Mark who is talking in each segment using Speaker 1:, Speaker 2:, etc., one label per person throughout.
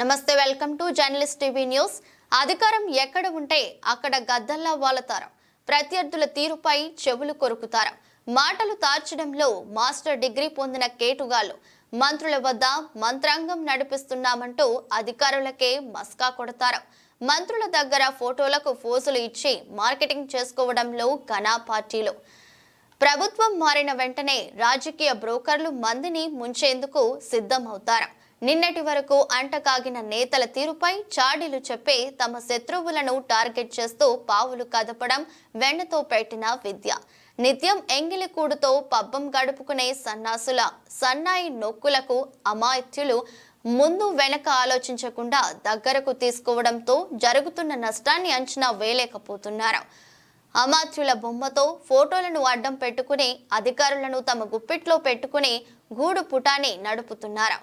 Speaker 1: నమస్తే welcome to journalist TV news. అధికారం ఎక్కడ ఉంటే అక్కడ గద్దల్లా వాలతారు ప్రత్యర్థుల తీరుపై చెవులు కొరుకుతారు. మాటలు తార్చడంలో మాస్టర్ డిగ్రీ పొందిన కేటుగాళ్ళు మంత్రుల వద్ద మంత్రాంగం నడిపిస్తున్నామంటూ అధికారులకే మస్కా కొడతారు. మంత్రుల దగ్గర ఫోటోలకు ఫోజులు ఇచ్చి మార్కెటింగ్ చేసుకోవడంలో ఘనా పార్టీలు. ప్రభుత్వం మారిన వెంటనే రాజకీయ బ్రోకర్లు మందిని ముంచేందుకు సిద్ధమవుతారు. నిన్నటి వరకు అంటకాగిన నేతల తీరుపై చాడీలు చెప్పే తమ శత్రువులను టార్గెట్ చేస్తూ పావులు కదపడం వెన్నతో పెట్టిన విద్య. నిత్యం ఎంగిలికూడుతో పబ్బం గడుపుకునే సన్నాసుల సన్నాయి నొక్కులకు అమాయత్యులు ముందు వెనక ఆలోచించకుండా దగ్గరకు తీసుకోవడంతో జరుగుతున్న నష్టాన్ని అంచనా వేయలేకపోతున్నారు. అమాత్యుల బొమ్మతో ఫోటోలను అడ్డం పెట్టుకుని అధికారులను తమ గుప్పిట్లో పెట్టుకుని గూడు పుటాని నడుపుతున్నారు.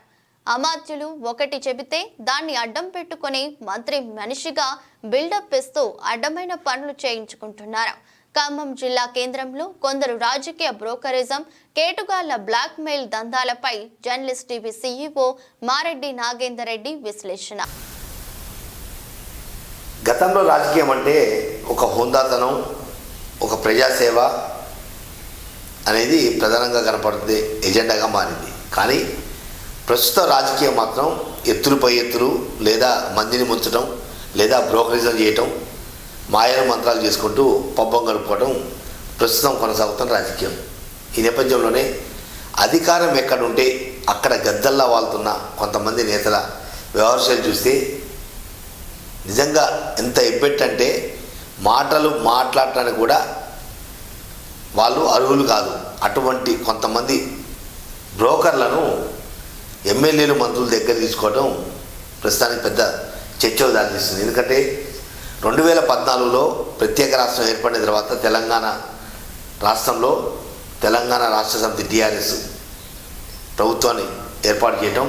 Speaker 1: అమాత్యులు ఒకటి చెబితే దాన్ని అడ్డం పెట్టుకుని మంత్రి మనిషిగా బిల్డప్ ఇస్తూ అడ్డమైన పనులు చేయించుకుంటున్నారు. ఖమ్మం జిల్లా కేంద్రంలో కొందరు రాజకీయ బ్రోకరిజం కేటుగాళ్ళ blackmail దందాలపై journalist TV CEO Mareddy Nagender Reddy విశ్లేషణ.
Speaker 2: గతంలో రాజకీయం అంటే ఒక హోందాతనం ఒక ప్రజాసేవ అనేది ప్రధానంగా కనపడుతుంది ఎజెండాగా మారింది. కానీ ప్రస్తుత రాజకీయం మాత్రం ఎత్తులపై ఎత్తులు లేదా మందిని ముంచడం లేదా బ్రోకరిజం చేయటం మాయల మంత్రాలు చేసుకుంటూ పబ్బం గడుపుకోవడం ప్రస్తుతం కొనసాగుతున్న రాజకీయం. ఈ నేపథ్యంలోనే అధికారం ఎక్కడుంటే అక్కడ గద్దల్లా వాళ్తున్న కొంతమంది నేతల వ్యవహారాలు చూస్తే నిజంగా ఎంత ఎబ్బెట్టంటే మాటలు మాట్లాడటానికి కూడా వాళ్ళు అర్హులు కాదు. అటువంటి కొంతమంది బ్రోకర్లను ఎమ్మెల్యేలు మంత్రులు దగ్గర తీసుకోవడం ప్రస్తుతానికి పెద్ద చర్చ దారితీస్తుంది ఎందుకంటే రెండు వేల పద్నాలుగులో ప్రత్యేక రాష్ట్రం ఏర్పడిన తర్వాత తెలంగాణ రాష్ట్రంలో తెలంగాణ రాష్ట్ర సమితి టీఆర్ఎస్ ప్రభుత్వాన్ని ఏర్పాటు చేయటం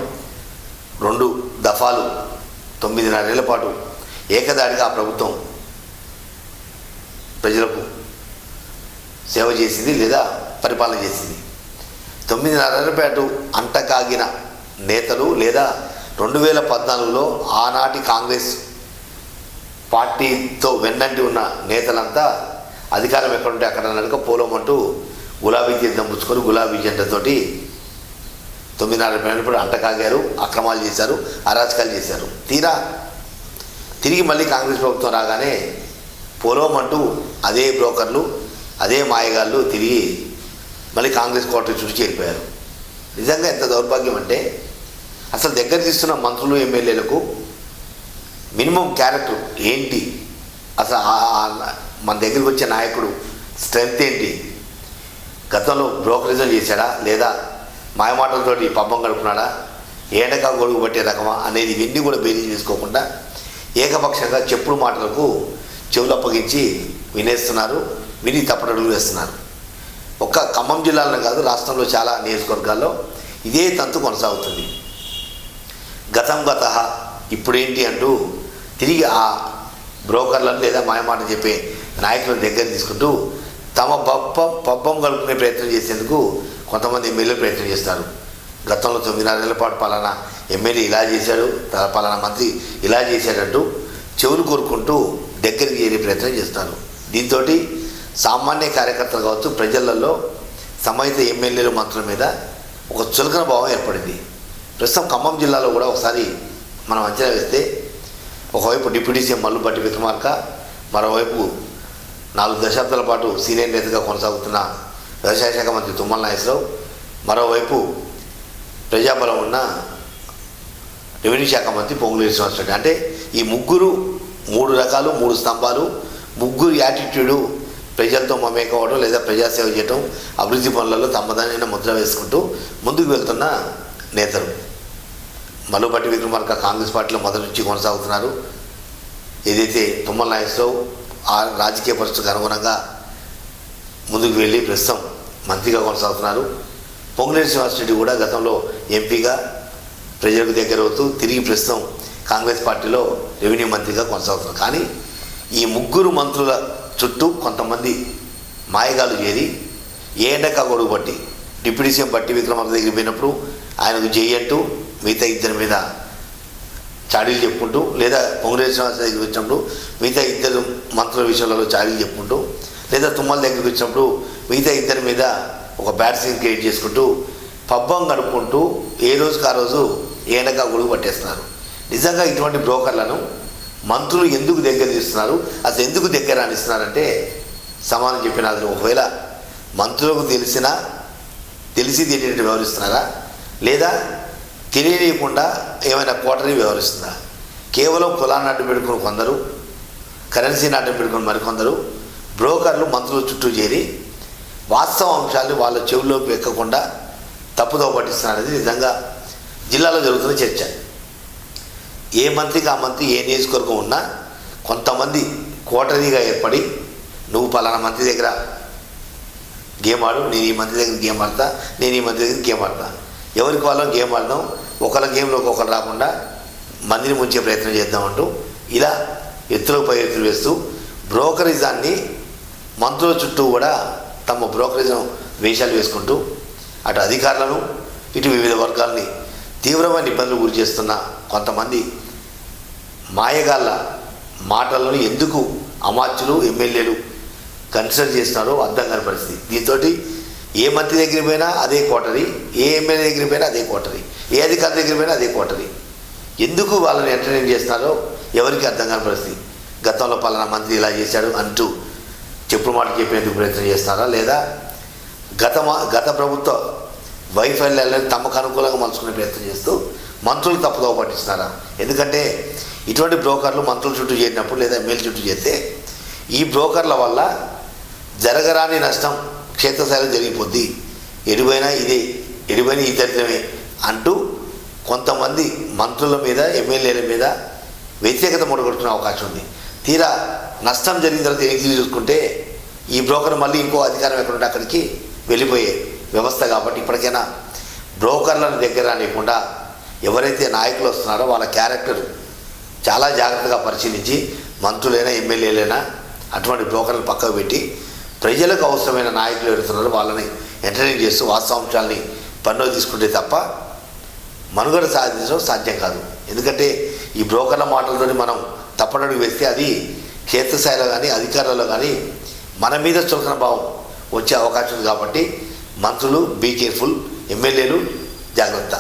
Speaker 2: రెండు దఫాలు తొమ్మిదిన్నరేళ్ళ పాటు ఏకదాడిగా ఆ ప్రభుత్వం ప్రజలకు సేవ చేసింది లేదా పరిపాలన చేసింది. తొమ్మిదిన్నరేళ్ళ పాటు అంటకాగిన నేతలు లేదా రెండు వేల పద్నాలుగులో ఆనాటి కాంగ్రెస్ పార్టీతో వెన్నంటి ఉన్న నేతలంతా అధికారం ఎక్కడుంటే అక్కడ నడక పోలోమంటూ గులాబీ జెండా పుచ్చుకొని గులాబీ జెండాతోటి తొమ్మిదిన్నర పడినప్పుడు అంటకాగారు అక్రమాలు చేశారు అరాచకాలు చేశారు. తీరా తిరిగి మళ్ళీ కాంగ్రెస్ ప్రభుత్వం రాగానే పోలోమంటూ అదే బ్రోకర్లు అదే మాయగాళ్ళు తిరిగి మళ్ళీ కాంగ్రెస్ కోటరీ చుట్టూ చేరిపోయారు. నిజంగా ఎంత దౌర్భాగ్యం అంటే అసలు దగ్గర తీస్తున్న మంత్రులు ఎమ్మెల్యేలకు మినిమం క్యారెక్టర్ ఏంటి? అసలు మన దగ్గరికి వచ్చే నాయకుడు స్ట్రెంగ్త్ ఏంటి? గతంలో బ్రోకరేజం చేశాడా? లేదా మాయమాటలతోటి పబ్బం గడుపున్నాడా ఏడక గొడుగు పట్టే రకమా? అనేది ఇవన్నీ కూడా బేరీ చేసుకోకుండా ఏకపక్షంగా చెప్పుడు మాటలకు చెవులు అప్పగించి వినేస్తున్నారు విని తప్పటడుగులు వేస్తున్నారు. ఒక్క ఖమ్మం జిల్లాలో కాదు రాష్ట్రంలో చాలా నియోజకవర్గాల్లో ఇదే తంతు కొనసాగుతుంది. గతం గత ఇప్పుడేంటి అంటూ తిరిగి ఆ బ్రోకర్లను లేదా మాయమాట చెప్పే నాయకులను దగ్గర తీసుకుంటూ తమ పబ్బం పబ్బం కలుపుకునే ప్రయత్నం చేసేందుకు కొంతమంది ఎమ్మెల్యేలు ప్రయత్నం చేస్తారు. గతంలో తొమ్మిదిన్నర నెలల పాటు పలానా ఎమ్మెల్యే ఇలా చేశాడు పలానా మంత్రి ఇలా చేశాడంటూ చెవులు కోరుకుంటూ దగ్గరికి చేరే ప్రయత్నం చేస్తారు. దీంతో సామాన్య కార్యకర్తలు కావచ్చు ప్రజలలో సమయత ఎమ్మెల్యేలు మంత్రుల మీద ఒక చులకన భావం ఏర్పడింది. ప్రస్తుతం ఖమ్మం జిల్లాలో కూడా ఒకసారి మనం అంచనా వేస్తే ఒకవైపు డిప్యూటీ సీఎం మల్లుపట్టి విక్రమార్క మరోవైపు నాలుగు దశాబ్దాల పాటు సీనియర్ నేతగా కొనసాగుతున్న వ్యవసాయ శాఖ మంత్రి తుమ్మల నాగేశ్వరరావు మరోవైపు ప్రజాబలం ఉన్న రెవెన్యూ శాఖ మంత్రి పొంగులేటి శ్రీనివాసరెడ్డి. అంటే ఈ ముగ్గురు మూడు రకాలు మూడు స్తంభాలు ముగ్గురు యాటిట్యూడు ప్రజలతో మమేకవడం లేదా ప్రజాసేవ చేయటం అభివృద్ధి పనులలో తమదైన ముద్ర వేసుకుంటూ ముందుకు వెళ్తున్న నేతలు. మల్లుపట్టి విక్రమార్క కాంగ్రెస్ పార్టీలో మొదటి నుంచి కొనసాగుతున్నారు. ఏదైతే తుమ్మల నాగేశ్వరరావు ఆ రాజకీయ పరిస్థితికి అనుగుణంగా ముందుకు వెళ్ళి ప్రస్తుతం మంత్రిగా కొనసాగుతున్నారు. పొంగులేని శ్రీనివాసరెడ్డి కూడా గతంలో ఎంపీగా ప్రజలకు దగ్గర అవుతూ తిరిగి ప్రస్తుతం కాంగ్రెస్ పార్టీలో రెవెన్యూ మంత్రిగా కొనసాగుతున్నారు. కానీ ఈ ముగ్గురు మంత్రుల చుట్టూ కొంతమంది మాయగాలు చేరి ఏడక గొడుగు పట్టి డిప్యూటీ సీఎం బట్టి విక్రమార్క దగ్గరికి పోయినప్పుడు ఆయనకు చేయట్టు మిగతా ఇద్దరి మీద చాడీలు చెప్పుకుంటూ లేదా పొంగులేటి శ్రీనివాస దగ్గరికి వచ్చినప్పుడు మిగతా ఇద్దరు మంత్రుల విషయంలో చాడీలు చెప్పుకుంటూ లేదా తుమ్మల దగ్గరికి వచ్చినప్పుడు మిగతా ఇద్దరి మీద ఒక బ్యాడ్ సీన్ క్రియేట్ చేసుకుంటూ పబ్బం గడుపుకుంటూ ఏ రోజుకి ఆ రోజు ఏనగా గొడుగు పట్టేస్తున్నారు. నిజంగా ఇటువంటి బ్రోకర్లను మంత్రులు ఎందుకు దగ్గర తీస్తున్నారు? అసలు ఎందుకు దగ్గర రానిస్తున్నారంటే సమానం చెప్పిన అది ఒకవేళ మంత్రులకు తెలిసినా తెలిసి తెలియనట్టు వ్యవహరిస్తున్నారా? లేదా తెలియకుండా ఏమైనా కోటరీ వ్యవహరిస్తుందా కేవలం కులాన్ని అడ్డు పెట్టుకుని కొందరు కరెన్సీని అడ్డు పెట్టుకుని మరికొందరు బ్రోకర్లు మంత్రులు చుట్టూ చేరి వాస్తవ అంశాలు వాళ్ళ చెవుల్లోకి ఎక్కకుండా తప్పుదో పట్టిస్తున్నారనేది నిజంగా జిల్లాలో జరుగుతున్న చర్చ. ఏ మంత్రికి ఆ మంత్రి ఏ నియోజకవర్గం ఉన్నా కొంతమంది కోటరీగా ఏర్పడి నువ్వు పలానా మంత్రి దగ్గర గేమ్ ఆడు నేను ఈ మంత్రి దగ్గర గేమ్ ఆడతా నేను ఈ మంత్రి దగ్గర గేమ్ ఆడతా. ఎవరికి వాళ్ళం గేమ్ ఆడదాం ఒకళ్ళ గేమ్లోకి ఒకరు రాకుండా మందిని ముంచే ప్రయత్నం చేద్దామంటూ ఇలా ఎత్తులకు పై ఎత్తులు వేస్తూ బ్రోకరిజాన్ని మంత్రుల చుట్టూ కూడా తమ బ్రోకరిజం వేషాలు వేసుకుంటూ అటు అధికారులను ఇటు వివిధ వర్గాల్ని తీవ్రమైన ఇబ్బందులు గురి చేస్తున్న కొంతమంది మాయగాళ్ళ మాటలను ఎందుకు అమాత్యులు ఎమ్మెల్యేలు కన్సిడర్ చేస్తున్నారో అర్థం కాని పరిస్థితి. దీంతో ఏ మంత్రి దగ్గర పోయినా అదే కోటరీ ఏ ఎమ్మెల్యే దగ్గర పోయినా అదే కోటరీ ఏ అధికారి దగ్గర పోయినా అదే కోటరీ ఎందుకు వాళ్ళని ఎంటర్టైన్ చేస్తున్నారో ఎవరికి అర్థం కాని పరిస్థితి. గతంలో పలానా మంత్రి ఇలా చేశాడు అంటూ చెప్పుడు మాట చెప్పేందుకు ప్రయత్నం చేస్తున్నారా లేదా? గత మా- గత ప్రభుత్వ వైఫల్యాలను తమకు అనుకూలంగా మలుచుకునే ప్రయత్నం చేస్తూ మంత్రులు తప్పుదోవ పట్టిస్తున్నారా? ఎందుకంటే ఇటువంటి బ్రోకర్లు మంత్రుల చుట్టూ చేరినప్పుడు లేదా ఎమ్మెల్యే చుట్టూ చేస్తే ఈ బ్రోకర్ల వల్ల జరగరాని నష్టం క్షేత్రస్థాయిలో జరిగిపోద్ది. ఎడిపోయినా ఇదే ఎడిపోయినా ఈ దరిద్రమే అంటూ కొంతమంది మంత్రుల మీద ఎమ్మెల్యేల మీద వ్యతిరేకత మొడగొట్టుకునే అవకాశం ఉంది. తీరా నష్టం జరిగిన తర్వాత ఎగ్జిట్ చూసుకుంటే ఈ బ్రోకర్ మళ్ళీ ఇంకో అధికారం ఎక్కడుంటే అక్కడికి వెళ్ళిపోయే వ్యవస్థ కాబట్టి ఇప్పటికైనా బ్రోకర్లను దగ్గర రానియకుండా ఎవరైతే నాయకులు వస్తున్నారో వాళ్ళ క్యారెక్టర్ చాలా జాగ్రత్తగా పరిశీలించి మంత్రులైనా ఎమ్మెల్యేలైనా అటువంటి బ్రోకర్లు పక్కకు పెట్టి ప్రజలకు అవసరమైన నాయకులు ఎవరుతున్నారో వాళ్ళని ఎంటర్టైన్ చేస్తూ వాస్తవాంశాలని పన్నులు తీసుకుంటే తప్ప మనుగడ సాధించడం సాధ్యం కాదు. ఎందుకంటే ఈ బ్రోకర్ల మాటలతోని మనం తప్పనడుగు వేస్తే అది క్షేత్రస్థాయిలో కానీ అధికారులలో కానీ మన మీద చులకన భావం వచ్చే అవకాశం కాబట్టి మంత్రులు బీ కేర్ఫుల్ ఎమ్మెల్యేలు జాగ్రత్త.